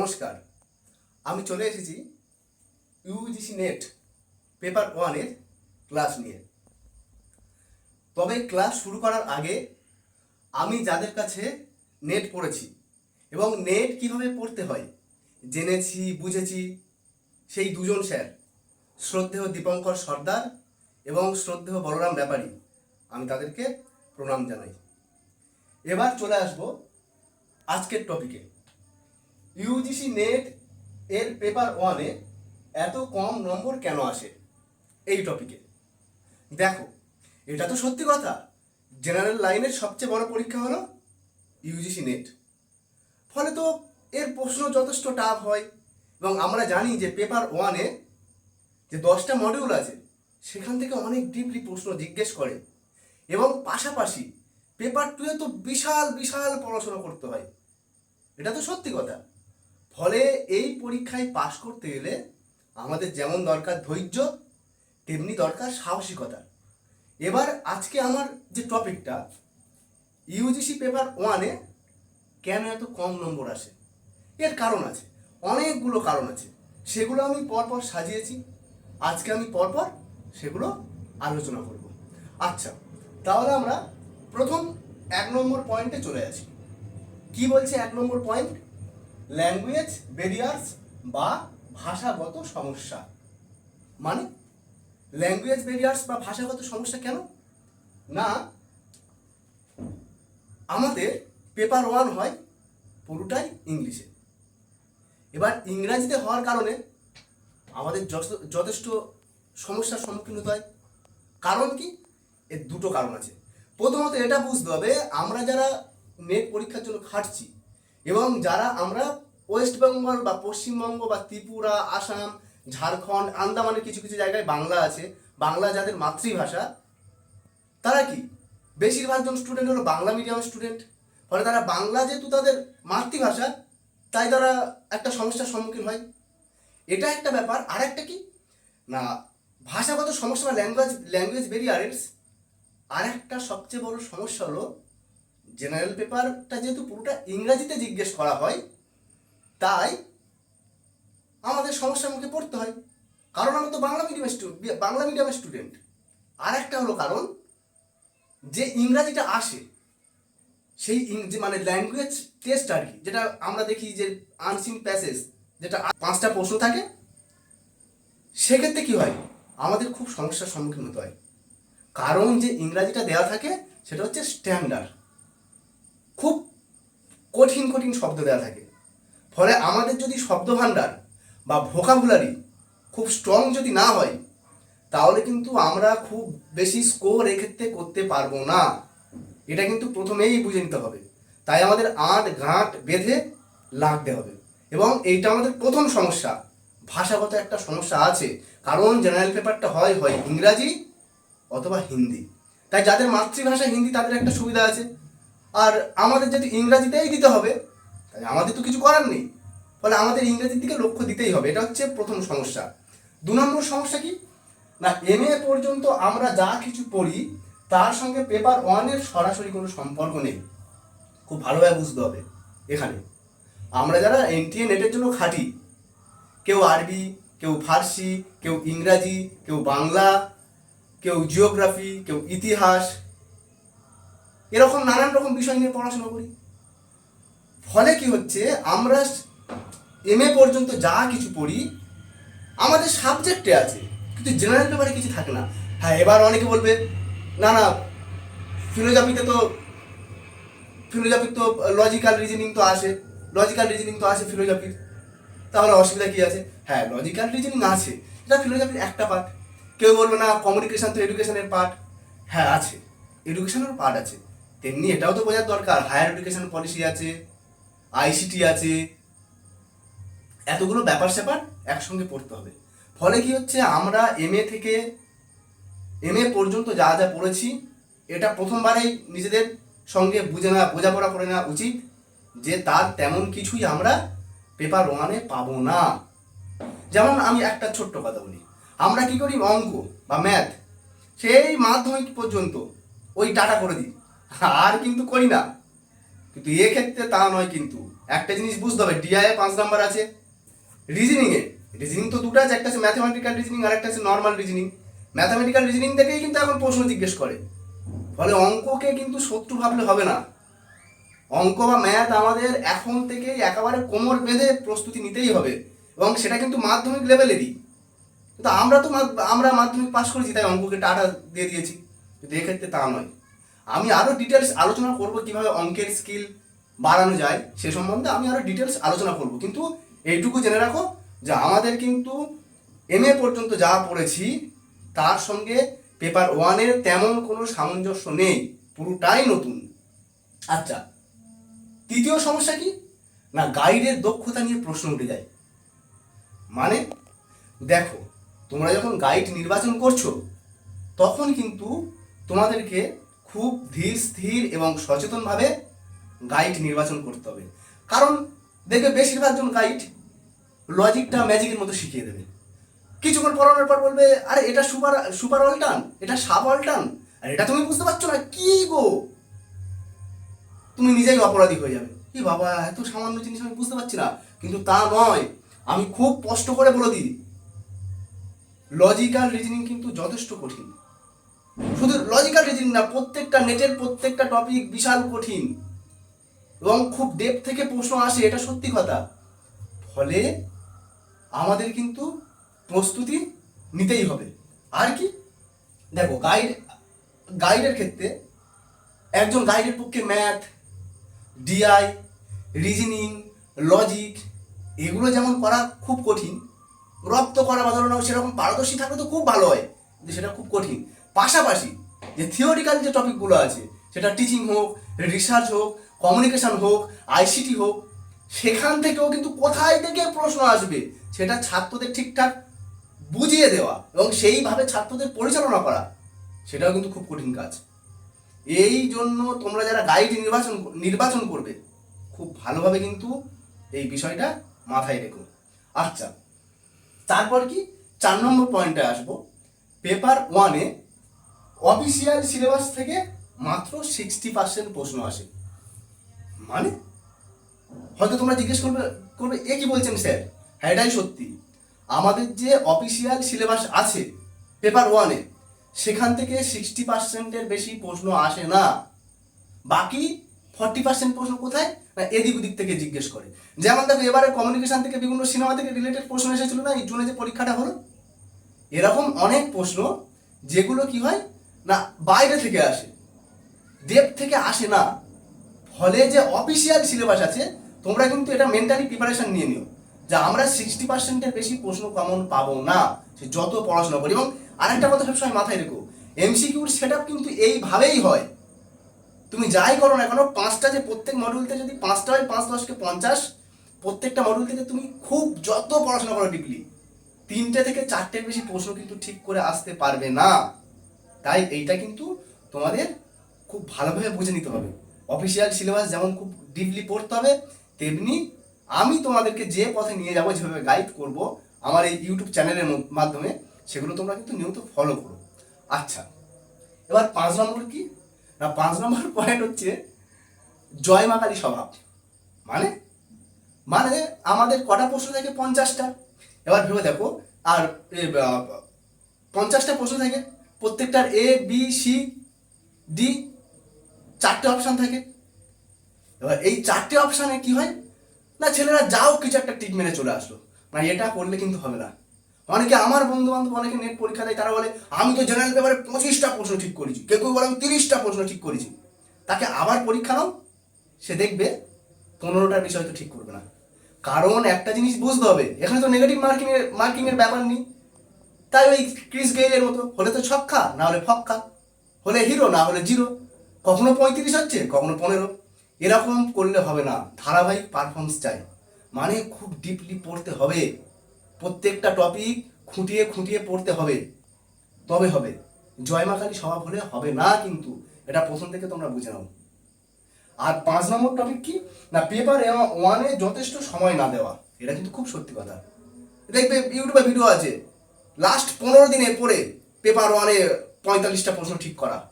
নমস্কার। আমি চলে এসেছি ইউজিসি নেট পেপার ওয়ানের ক্লাস নিয়ে। তবে ক্লাস শুরু করার আগে আমি যাদের কাছে নেট পড়েছি এবং নেট কীভাবে পড়তে হয় জেনেছি, বুঝেছি সেই দুজন স্যার শ্রদ্ধেয় দীপঙ্কর সর্দার এবং শ্রদ্ধেয় বলরাম ব্যাপারী, আমি তাদেরকে প্রণাম জানাই। এবার চলে আসব আজকের টপিকে ইউজিসি নেট এর পেপার ওয়ানে এত কম নম্বর কেন আসে? এই টপিকে দেখো, এটা তো সত্যি কথা। জেনারেল লাইনের সবচেয়ে বড় পরীক্ষা হলো ইউজিসি নেট ফলে তো এর প্রশ্ন যথেষ্ট টাফ হয়। এবং আমরা জানি যে পেপার ওয়ানে যে দশটা মডিউল আছে, সেখান থেকে অনেক ডিপলি প্রশ্ন জিজ্ঞেস করে। এবং পাশাপাশি পেপার টুয়ে তো বিশাল বিশাল পড়াশোনা করতে হয়। এটা তো সত্যি কথা। ফলে এই পরীক্ষায় পাশ করতে গেলে আমাদের যেমন দরকার ধৈর্য, তেমনি দরকার সাহসিকতা। এবার আজকে আমার যে টপিকটা ইউজিসি পেপার ওয়ানে কেন এত কম নম্বর আসে? এর কারণ আছে, অনেকগুলো কারণ আছে। সেগুলো আমি পরপর সাজিয়েছি। আজকে আমি পরপর সেগুলো আলোচনা করব। আচ্ছা তাহলে আমরা প্রথম এক নম্বর পয়েন্টে চলে আসি। কি বলছে এক নম্বর পয়েন্ট ল্যাঙ্গুয়েজ ব্যারিয়ার্স বা ভাষাগত সমস্যা। মানে ল্যাঙ্গুয়েজ ব্যারিয়ার্স বা ভাষাগত সমস্যা কেন? না, আমাদের পেপার ওয়ান হয় পুরোটাই ইংলিশে। এবার ইংরাজিতে হওয়ার কারণে আমাদের যথেষ্ট- সমস্যার সম্মুখীন হতে হয়। কারণ কি? এর দুটো কারণ আছে। প্রথমত এটা বুঝতে হবে, আমরা যারা নেট পরীক্ষার জন্য খাটছি এবং যারা আমরা ওয়েস্ট বেঙ্গল বা পশ্চিমবঙ্গ বা ত্রিপুরা, আসাম, ঝাড়খণ্ড, আন্দামানের কিছু কিছু জায়গায় বাংলা আছে। বাংলা যাদের মাতৃভাষা, তারা কি? বেশিরভাগ জন স্টুডেন্ট হলো বাংলা মিডিয়াম স্টুডেন্ট ফলে তারা বাংলা যেহেতু তাদের মাতৃভাষা, তাই তারা একটা সমস্যার সম্মুখীন হয়। এটা একটা ব্যাপার। আর একটা কি? না, ভাষাগত সমস্যা বা ল্যাঙ্গুয়েজ ল্যাঙ্গুয়েজ ব্যারিয়ারেন্স আর একটা সবচেয়ে বড় সমস্যা হলো জেনারেল পেপারটা যেহেতু পুরোটা ইংরাজিতে জিজ্ঞেস করা হয়, তাই আমাদের সমস্যার মুখে পড়তে হয়। কারণ আমরা তো বাংলা মিডিয়াম বাংলা মিডিয়ামের স্টুডেন্ট আর একটা হলো কারণ যে ইংরাজিটা আসে, সেই যে মানে ল্যাঙ্গুয়েজ টেস্ট আর কি, যেটা আমরা দেখি যে আনসিন প্যাসেজ যেটা পাঁচটা প্রশ্ন থাকে, সেক্ষেত্রে কি হয়? আমাদের খুব সমস্যার সম্মুখীন হতে হয়। কারণ যে ইংরাজিটা দেওয়া থাকে, সেটা হচ্ছে স্ট্যান্ডার্ড খুব কঠিন কঠিন শব্দ দেওয়া থাকে। ফলে আমাদের যদি শব্দ ভাণ্ডার বা ভোকাবুলারি খুব স্ট্রং যদি না হয়, তাহলে কিন্তু আমরা খুব বেশি স্কোর এক্ষেত্রে করতে পারব না। এটা কিন্তু প্রথমেই বুঝে নিতে হবে। তাই আমাদের আট গাঁট বেঁধে লাগতে হবে। এবং এইটা আমাদের প্রথম সমস্যা। ভাষাগত একটা সমস্যা আছে। কারণ জেনারেল পেপারটা হয় হয় ইংরাজি অথবা হিন্দি। তাই যাদের মাতৃভাষা হিন্দি, তাদের একটা সুবিধা আছে। আর আমাদের যদি ইংরাজিতেই দিতে হবে তাই আমাদের তো কিছু করার নেই। ফলে আমাদের ইংরেজির দিকে লক্ষ্য দিতেই হবে। এটা হচ্ছে প্রথম সমস্যা। দু নম্বর সমস্যা কি? না এম এ পর্যন্ত আমরা যা কিছু পড়ি, তার সঙ্গে পেপার ওয়ানের সরাসরি কোনো সম্পর্ক নেই। খুব ভালোভাবে বুঝতে হবে এখানে। আমরা যারা এনটিএ নেটের জন্য খাটি, কেউ আরবি, কেউ ফার্সি, কেউ ইংরাজি, কেউ বাংলা, কেউ জিওগ্রাফি কেউ ইতিহাস এরকম নানান রকম বিষয় নিয়ে পড়াশোনা করি। ফলে কি হচ্ছে, আমরা এম এ পর্যন্ত যা কিছু পড়ি, আমাদের সাবজেক্টে আছে, কিন্তু জেনারেল পেপারে কিছু থাকে না। হ্যাঁ এবার অনেকে বলবে, না না ফিলোজফিতে তো ফিলোজফির তো লজিক্যাল রিজনিং তো আসে লজিক্যাল রিজনিং তো আসে ফিলোজফির তাহলে অসুবিধা কি আছে? হ্যাঁ লজিক্যাল রিজনিং আছে, এটা ফিলোজফির একটা পার্ট কেউ বলবে, না কমিউনিকেশান তো এডুকেশনের পার্ট হ্যাঁ আছে এডুকেশনের পার্ট আছে। তেমনি এটাও তো বোঝার দরকার। হায়ার এডুকেশন পলিসি আছে আইসিটি আছে। এতগুলো ব্যাপার স্যাপার একসঙ্গে পড়তে হবে। ফলে কি হচ্ছে, আমরা এম থেকে এম পর্যন্ত যা যা পড়েছি, এটা প্রথমবারেই নিজেদের সঙ্গে বুঝে না বোঝাপড়া করে নেওয়া উচিত যে তার তেমন কিছুই আমরা পেপার ওয়ানে পাবো না। যেমন আমি একটা ছোট্ট কথা বলি। আমরা কি করি, অঙ্ক বা ম্যাথ সেই মাধ্যমিক পর্যন্ত ওই টাটা করে দিই। আর কিন্তু করি না। কিন্তু এক্ষেত্রে তা নয় কিন্তু। একটা জিনিস বুঝতে হবে ডিআই পাঁচ নাম্বার আছে। রিজনিংয়ে রিজনিং তো দুটো আছে, একটা আছে ম্যাথমেটিক্যাল রিজনিং আর একটা আছে নর্মাল রিজনিং ম্যাথমেটিক্যাল রিজনিং থেকেই কিন্তু এখন প্রশ্ন জিজ্ঞেস করে। ফলে অঙ্ককে কিন্তু শত্রু ভাবলে হবে না। অঙ্ক বা ম্যাথ আমাদের এখন থেকেই একেবারে কোমর বেঁধে প্রস্তুতি নিতেই হবে। এবং সেটা কিন্তু মাধ্যমিক লেভেলেরই কিন্তু আমরা তো আমরা মাধ্যমিক পাশ করেছি, তাই অঙ্ককে টাটা দিয়ে দিয়েছি। কিন্তু এক্ষেত্রে তা নয়। আমি আরও ডিটেলস আলোচনা করব কীভাবে অঙ্কের স্কিল বাড়ানো যায় সে সম্বন্ধে আমি আরও ডিটেলস আলোচনা করব। কিন্তু এইটুকু জেনে রাখো যে আমাদের কিন্তু এম এ পর্যন্ত যা পড়েছি, তার সঙ্গে পেপার ওয়ানের তেমন কোনো সামঞ্জস্য নেই, পুরোটাই নতুন। আচ্ছা তৃতীয় সমস্যা কি? না গাইডের দক্ষতা নিয়ে প্রশ্ন উঠে যায়। মানে দেখো, তোমরা যখন গাইড নির্বাচন করছ, তখন কিন্তু তোমাদেরকে খুব ধীর, স্থির এবং সচেতনভাবে গাইড নির্বাচন করতে হবে। কারণ দেখবে বেশিরভাগ জন গাইড লজিকটা ম্যাজিকের মতো শিখিয়ে দেবে। কিছুক্ষণ পড়ানোর পর বলবে, আরে, এটা সুপার সুপার অল্টান এটা সাব অল্টান আর এটা তুমি বুঝতে পারছ না, কি গো? তুমি নিজেই অপরাধী হয়ে যাবে। কি বাবা, এত সামান্য জিনিস আমি বুঝতে পারছি না, কিন্তু তা নয়। আমি খুব কষ্ট করে বলে দিই। লজিক্যাল রিজনিং কিন্তু যথেষ্ট কঠিন। শুধু লজিক্যাল রিজনিং না, প্রত্যেকটা নেটের প্রত্যেকটা টপিক বিশাল কঠিন। এবং খুব ডেপ থেকে প্রশ্ন আসে, এটা সত্যি কথা। ফলে আমাদের কিন্তু প্রস্তুতি নিতেই হবে। আর কি? দেখো গাইড গাইডের ক্ষেত্রে একজন গাইডের পক্ষে ম্যাথ ডিআই রিজনিং লজিক এগুলো যেমন করা খুব কঠিন, রপ্ত করা বা ধরো সেরকম পারদর্শী থাকলে তো খুব ভালো হয় সেটা খুব কঠিন। পাশাপাশি যে থিওরিক্যাল যে টপিকগুলো আছে, সেটা টিচিং হোক রিসার্চ হোক কমিউনিকেশন হোক আইসিটি হোক, সেখান থেকেও কিন্তু কোথায় থেকে প্রশ্ন আসবে, সেটা ছাত্রদের ঠিকঠাক বুঝিয়ে দেওয়া এবং সেইভাবে ছাত্রদের পরিচালনা করা, সেটাও কিন্তু খুব কঠিন কাজ। এই জন্য তোমরা যারা গাইড নির্বাচন নির্বাচন করবে, খুব ভালোভাবে কিন্তু এই বিষয়টা মাথায় রেখো। আচ্ছা তারপর কি? চার নম্বর পয়েন্টে আসব। পেপার ওয়ানে অফিসিয়াল সিলেবাস থেকে মাত্র সিক্সটি পার্সেন্ট প্রশ্ন আসে। মানে? হয়তো তোমরা জিজ্ঞেস করবে করবে, এ কি বলছেন স্যার? হ্যাঁ এটাই সত্যি। আমাদের যে অফিসিয়াল সিলেবাস আছে পেপার ওয়ানে সেখান থেকে সিক্সটি পার্সেন্টের বেশি প্রশ্ন আসে না। বাকি ফর্টি পার্সেন্ট প্রশ্ন কোথায়? না, এদিক ওদিক থেকে জিজ্ঞেস করে। যেমন দেখো, এবারে কমিউনিকেশন থেকে বিভিন্ন সিনেমা থেকে রিলেটেড প্রশ্ন এসেছিল না? এই জুনে যে পরীক্ষাটা হলো? এরকম অনেক প্রশ্ন, যেগুলো কি হয়? না, বাইরে থেকে আসে। দেব থেকে আসে না। ফলে যে অফিসিয়াল সিলেবাস আছে, তোমরা কিন্তু এটা মেন্টালি প্রিপারেশন নিয়ে নিও। যে আমরা সিক্সটি পার্সেন্টের বেশি প্রশ্ন কমন পাবো না, সে যত পড়াশোনা করি। এবং আরেকটা কথা সবসময় মাথায় রেখো এমসিকিউর সেট আপ কিন্তু এইভাবেই হয়। তুমি যাই করো না কেন, পাঁচটা যে প্রত্যেক মডিউলতে যদি পাঁচটা হয়, পাঁচ, দশকে পঞ্চাশ, প্রত্যেকটা মডিউল থেকে তুমি খুব যত পড়াশোনা করো ডিপলি তিনটে থেকে চারটের বেশি প্রশ্ন কিন্তু ঠিক করে আসতে পারবে না। তাই এইটা কিন্তু তোমাদের খুব ভালোভাবে বুঝে নিতে হবে। অফিসিয়াল সিলেবাস যেমন খুব ডিপলি পড়তে হবে, তেমনি আমি তোমাদেরকে যে পথে নিয়ে যাব, যেভাবে গাইড করব, আমার এই ইউটিউব চ্যানেলের মাধ্যমে, সেগুলো তোমরা কিন্তু নিয়মিত ফলো করো। আচ্ছা এবার পাঁচ নম্বর কি? না, পাঁচ নম্বর পয়েন্ট হচ্ছে জয় মাকালী স্বভাব। মানে? মানে আমাদের কটা প্রশ্ন থাকে পঞ্চাশটা? এবার ভেবে দেখো, আর পঞ্চাশটা প্রশ্ন থাকে প্রত্যেকটার এ বি সি ডি চারটে অপশান থাকে। এবার এই চারটে অপশানে কি হয়? না, ছেলেরা যাও, কিছু একটা টিক মেরে চলে আসলো। মানে এটা করলে কিন্তু হবে না। অনেকে আমার বন্ধু বান্ধব অনেকে নেট পরীক্ষা দেয়, তারা বলে, আমি তো জেনারেল পেপারে পঁচিশটা প্রশ্ন ঠিক করেছি। কেউ কেউ বলে, আমি তিরিশটা প্রশ্ন ঠিক করেছি। তাকে আবার পরীক্ষা নাও, সে দেখবে পনেরোটার বিষয় তো ঠিক করবে না। কারণ একটা জিনিস বুঝতে হবে, এখানে তো নেগেটিভ মার্কিং মার্কিংয়ের ব্যাপার নেই। তাই ওই ক্রিস গেইলের মতো, হলে তো ছক্কা, না হলে ফক্কা, হলে হিরো, না হলে জিরো। কখনো পঁয়ত্রিশ হচ্ছে, কখনো পনেরো। এরকম করলে হবে না, ধারাবাহিক পারফরমেন্স চাই। মানে খুব ডিপলি পড়তে হবে। প্রত্যেকটা টপিক খুঁটিয়ে খুঁটিয়ে পড়তে হবে। তবে হবে। জয়মাকালী স্বভাব হলে হবে না কিন্তু, এটা প্রথম থেকে তোমরা বুঝে নাও। আর পাঁচ নম্বর টপিক কি? না পেপার ওয়ানে যথেষ্ট সময় না দেওয়া। এটা কিন্তু খুব সত্যি কথা। দেখবে ইউটিউবে ভিডিও আছে। লাস্ট পনেরো দিনে পড়ে পেপার ওয়ানে পঁয়তাল্লিশটা প্রশ্ন ঠিক করা।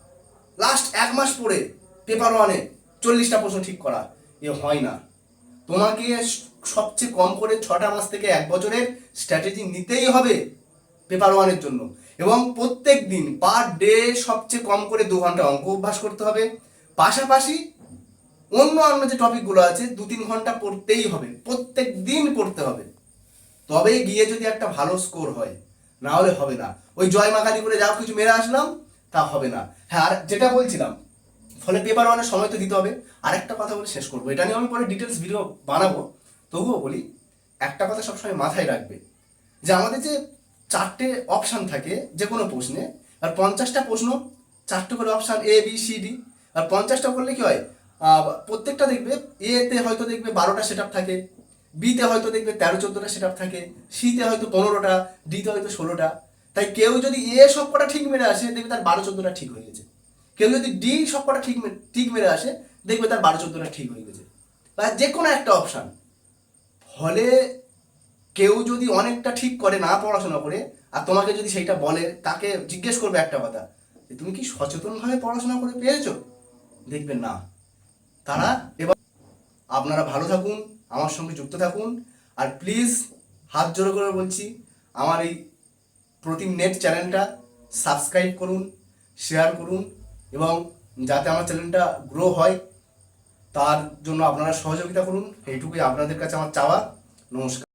লাস্ট এক মাস পড়ে পেপার ওয়ানে চল্লিশটা প্রশ্ন ঠিক করা। এ হয় না। তোমাকে সবচেয়ে কম করে ছটা মাস থেকে এক বছরের স্ট্র্যাটেজি নিতেই হবে পেপার ওয়ানের জন্য। এবং প্রত্যেক দিন পার ডে সবচেয়ে কম করে দু ঘণ্টা অঙ্ক অভ্যাস করতে হবে। পাশাপাশি অন্য অন্য যে টপিকগুলো আছে, দু তিন ঘণ্টা পড়তেই হবে। প্রত্যেক দিন পড়তে হবে। তবেই গিয়ে যদি একটা ভালো স্কোর হয় না হলে হবে না। ওই জয় মাকালি করে যা কিছু মেরে আসলাম, তা হবে না। হ্যাঁ আর যেটা বলছিলাম, ফলে পেপার ওয়ানের সময় তো দিতে হবে। আরেকটা কথা বলে শেষ করব। এটা নিয়ে আমি পরে ডিটেলস ভিডিও বানাবো। তবুও বলি, একটা কথা সবসময় মাথায় রাখবে, যে আমাদের যে চারটে অপশান থাকে, যে কোনো প্রশ্নে, আর পঞ্চাশটা প্রশ্ন, চারটে করে option A B C D আর পঞ্চাশটা করলে কি হয় প্রত্যেকটা দেখবে এতে হয়তো দেখবে বারোটা সেট থাকে বিতে হয়তো দেখবে তেরো, চোদ্দোটা সেট থাকে, সিতে হয়তো পনেরোটা, ডিতে হয়তো ষোলোটা। তাই কেউ যদি এ সব কটা ঠিক মেরে আসে, দেখবে তার বারো, চোদ্দোটা ঠিক হয়ে গেছে। কেউ যদি ডি সব কটা ঠিক ঠিক মেরে আসে, দেখবে তার বারো, চোদ্দোটা ঠিক হয়ে গেছে। বা যে কোনো একটা অপশান ফলে কেউ যদি অনেকটা ঠিক করে না পড়াশোনা করে, আর তোমাকে যদি সেইটা বলে, তাকে জিজ্ঞেস করবে একটা কথা, যে তুমি কি সচেতনভাবে পড়াশোনা করে পেয়েছ? দেখবেন না। তারা এবার আপনারা ভালো থাকুন আমার সঙ্গে যুক্ত থাকুন। আর প্লিজ হাত জোড়ো করে বলছি, আমার এই প্রতিম নেট চ্যানেলটা সাবস্ক্রাইব করুন শেয়ার করুন এবং যাতে আমার চ্যানেলটা গ্রো হয়, তার জন্য আপনারা সহযোগিতা করুন। এইটুকুই আপনাদের কাছে আমার চাওয়া। নমস্কার।